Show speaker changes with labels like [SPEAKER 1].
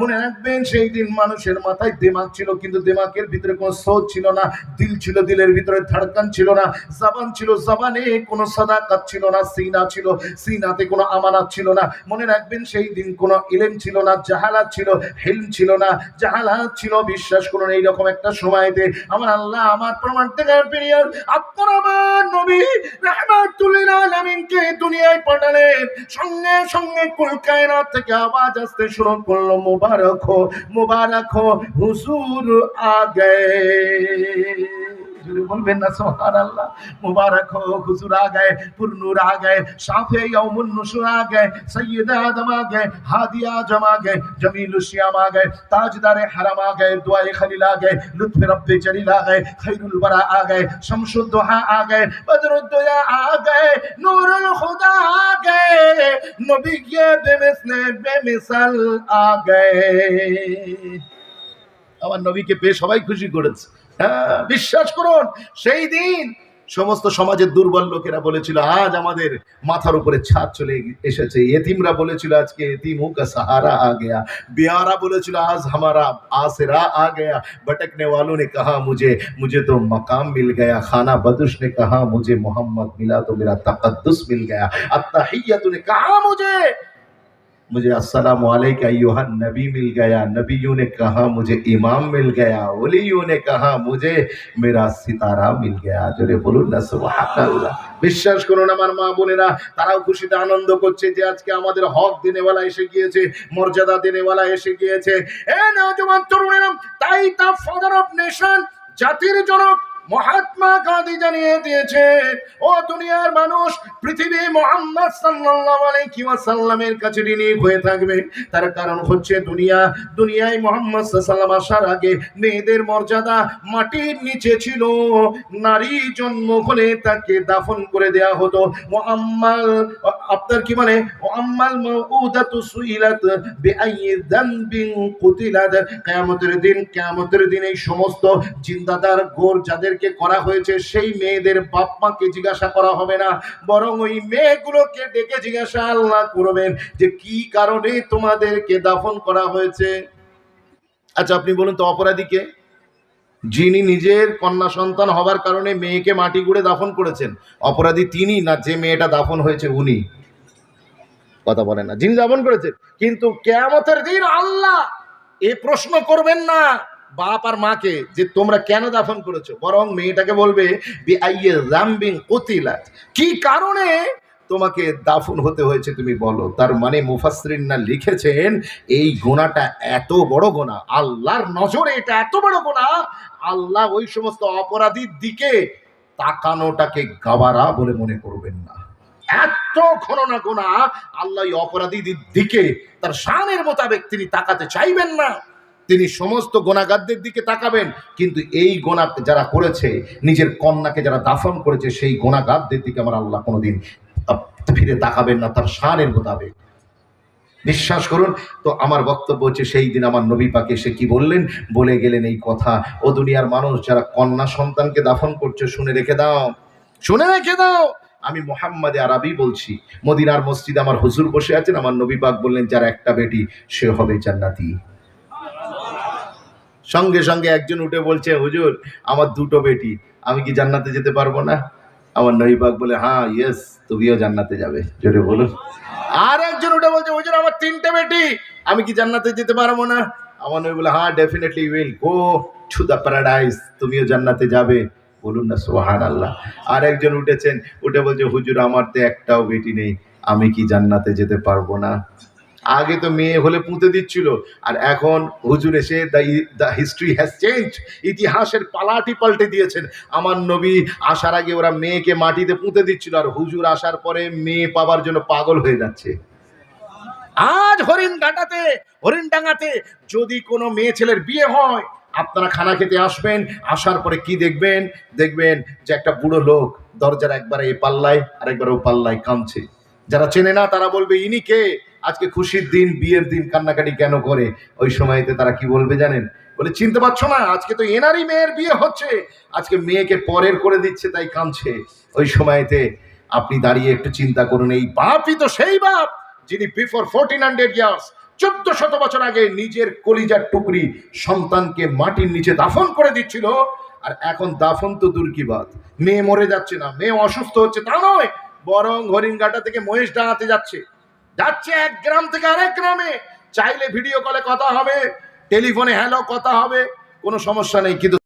[SPEAKER 1] মনে মানুষের মাথায় দিমাগ ছিল, কিন্তু দিমাগের ভিতরে কোনো সোচ ছিল না, দিল ছিল, দিলের ভিতরে ধড়কন ছিল না, জবান ছিল, জবানে কোনো সাদাকাত ছিল না, সিনা ছিল, সিনাতে কোনো আমানত ছিল না। মনে রাখবেন সেই দিন কোনো ইলম ছিল না, জাহালাত ছিল, হিলম ছিল না। জাহালাত ছিল, বিশ্বাস করুন, এইরকম একটা সময়তে আমার আল্লাহ আমার প্রমাণ থেকে পিরিয়ড আপনার আমার নবী রাহমাতুল্লিল আলামিনকে দুনিয়ায় পাঠালেন। সঙ্গে সঙ্গে কুল কায়নাত থেকে আওয়াজ আসতে শুরু করল, মোবারক হো, মুবারক হো, হুজুর আ গয়ে জুড়ে বলবেন না সোহান আল্লাহ মুবারক হোক হুজুর আ গয়ে পুর নূর আ গয়ে শাফে ইয়াউমুন নুশুর আ গয়ে সৈয়দ আদম আ গয়ে হাদিয়া আজম আ গয়ে জমিল শিয়াম আ গয়ে তাজদারে হারাম আ গয়ে দুআয়ে খলিল আ গয়ে লুৎফ রব্বে জলিল আ গয়ে খৈরুল বরা আ গয়ে শামসুদ দুহা আ গয়ে বদরুদ্দোয়া আ গয়ে খুদা আ নবী কে বেমিসলে বেমিসাল আ গয়ে আমার নবীকে পেয়ে সবাই খুশি করেছে হ্যাঁ বিশ্বাস করুন সেই দিন সমস্ত সমাজের দুর্বল লোকেরা বলেছিল আজ আমাদের মাথার উপরে ছাদ চলে এসেছে এতিমরা বলেছিল আজকে এতিমু কা সাহারা আ গয়া বিহারা বলেছিল আজ হামারা आसरा आ गया भटकने वालों ने कहा मुझे मुझे तो मकाम मिल गया खाना बदुश ने कहा मुझे मोहम्मद मिला तो मेरा तकद्दुस मिल गया अत्तहियत ने कहा मुझे मुझे अस्सलाम वालेकुम अय्युहन नबी मिल गया नबियों ने कहा मुझे इमाम मिल गया ओलियों ने कहा मुझे मेरा सितारा मिल गया জোরে বলুন না সুবহানাল্লাহ বিশ্বাস করুন আমার মা বোনেরা তারাও খুশিতে আনন্দ করছে যে আজকে আমাদের হক দিনেওয়ালা এসে গিয়েছে মর্যাদা দিনেওয়ালা এসে গিয়েছে এ নওজোয়ান তরুণেরা তাই তা ফাদার অফ নেশন জাতির জনক মহাত্মা গান্ধী জানিয়ে দিয়েছে, ও দুনিয়ার মানুষ, পৃথিবী মোহাম্মদ সাল্লাল্লাহু আলাইহি ওয়াসাল্লামের কাছে ঋণী হয়ে থাকবে। তার কারণ হচ্ছে দুনিয়া। দুনিয়ায় মোহাম্মদ সাল্লাম আসার আগে মেয়েদের মর্যাদা মাটির নিচে ছিল। নারী জন্ম হলে তাকে দাফন করে দেয়া হতো। মোহাম্মাল, আপনার কি মানে? মোহাম্মাল মাউদাতু সুইলাত বিআইয়ি যানবিন কুতিলাত। কিয়ামতের দিন কিয়ামতের দিন এই সমস্ত জিন্দাদার গোর যাদেরকে করা হয়েছে, সেই মেয়েদের বাপ মাকে জিজ্ঞাসা করা হবে না। বরং ওই মেয়েগুলোকে ডেকে জিজ্ঞাসা আল্লাহ করবেন যে, কি কারণে তোমাদেরকে দাফন করা হয়েছে? আচ্ছা আপনি বলুন তো অপরাধীকে যিনি নিজের কন্যা সন্তান হবার কারণে মেয়েকে মাটি গুড়ে দাফন করেছেন। অপরাধী তিনি না যে মেয়েটা দাফন হয়েছে, উনি। কথা বলেন না। যিনি দাফন করেছেন। কিন্তু কেয়ামতের দিন আল্লাহ এ প্রশ্ন করবেন না। বাপ আর মাকে যে তোমরা কেন দাফন করেছ? বরং মেয়েটাকে বলবে কি কারণে তোমাকে দাফন হতে হয়েছে তুমি বলো? তার মানে মুফাসরিনা লিখেছেন, এই গোনাটা এত বড় গোনা, আল্লাহর নজরে এটা এত বড় গোনা, আল্লাহ ওই সমস্ত অপরাধীর দিকে তাকানোটাকে গাবারা বলে মনে করবেন না। এত ঘটনা গোনা, আল্লাহ অপরাধীদের দিকে, তার শানের মোতাবেক তিনি তাকাতে চাইবেন না। তিনি সমস্ত গোনাগারদের দিকে তাকাবেন, কিন্তু এই গোনা যারা করেছে, নিজের কন্যাকে যারা দাফন করেছে, সেই গোনাগারদের দিকে আমার আল্লাহ কোনোদিন ফিরে তাকাবেন না, তার শানের মোতাবেক। বিশ্বাস করুন, তো আমার বক্তব্য হচ্ছে সেই দিন আমার নবী পাকে সে কি বললেন? বলে গেলেন এই কথা, ও দুনিয়ার মানুষ, যারা কন্যা সন্তানকে দাফন করছে, শুনে রেখে দাও, শুনে রেখে দাও। আমি মোহাম্মদে আরবি বলছি, মদিনার মসজিদে আমার হুজুর বসে আছেন, আমার নবী পাক বললেন, যার একটা বেটি, সে হবে জান্নাতি। সঙ্গে সঙ্গে একজন উঠে বলছে, হুজুর, আমার দুটো বেটি, আমি কি জান্নাতে যেতে পারব না? আমার নবীবাগ বলে হ্যাঁ ইয়েস তুমিও জান্নাতে যাবে। জোরে বলুন। আর একজন উঠে বলছে, হুজুর, আমার তিনটে বেটি, আমি কি জান্নাতে যেতে পারব না? আমার নবী বলে হ্যাঁ definitely will go to the paradise তুমিও জান্নাতে যাবে। বলুন না সোহান আল্লাহ আর একজন উঠেছেন, উঠে বলছে, হুজুর, আমার তো একটাও বেটি নেই, আমি কি জান্নাতে যেতে পারব না? আগে তো মেয়ে হলে পুঁতে দিচ্ছিল। আর এখন হুজুর এসে the the history has change ইতিহাসের পালাটি পাল্টে দিয়েছেন। আমার নবী আসার আগে ওরা মেয়েকে মাটিতে পুঁতে দিচ্ছিল। আর হুজুর আসার পরে মেয়ে পাবার জন্য পাগল হয়ে যাচ্ছে। আজ হরিণ ঘাটাতে হরিণ ডাঙাতে যদি কোনো মেয়ে ছেলের বিয়ে হয়, আপনারা খানা খেতে আসবেন, আসার পরে কি দেখবেন? দেখবেন যে একটা বুড়ো লোক দরজার একবার এই পাল্লায় আর একবার ও পাল্লায় কাঁদছে। যারা চেনে না তারা বলবে, ইনি কে? আজকে খুশির দিন, বিয়ের দিন কান্নাকাটি কেন করে? ওই সময়তে তারা কি বলবে জানেন? বলে, চিনতে পারছ না, আজকে তো এনারই মেয়ের বিয়ে হচ্ছে। আজকে মেয়েকে পরের করে দিচ্ছে, তাই কাঁদছে। ওই সময়তে আপনি দাঁড়িয়ে একটু চিন্তা করুন, এই বাপই তো সেই বাপ যিনি বিফোর ফোরটিন হান্ড্রেড ইয়ার্স চোদ্দ শত বছর আগে নিজের কলিজার টুকরি সন্তানকে মাটির নিচে দাফন করে দিচ্ছিল, আর এখন দাফন তো দূর কি বাত? মেয়ে মরে যাচ্ছে না, মেয়ে অসুস্থ হচ্ছে তা নয়, বরং হরিণঘাটা থেকে মহেশ ডাঙাতে যাচ্ছে। যাচ্ছে এক গ্রাম থেকে আরেক গ্রামে। চাইলে ভিডিও কলে কথা হবে টেলিফোনে হ্যালো কথা হবে, কোনো সমস্যা নেই। কিন্তু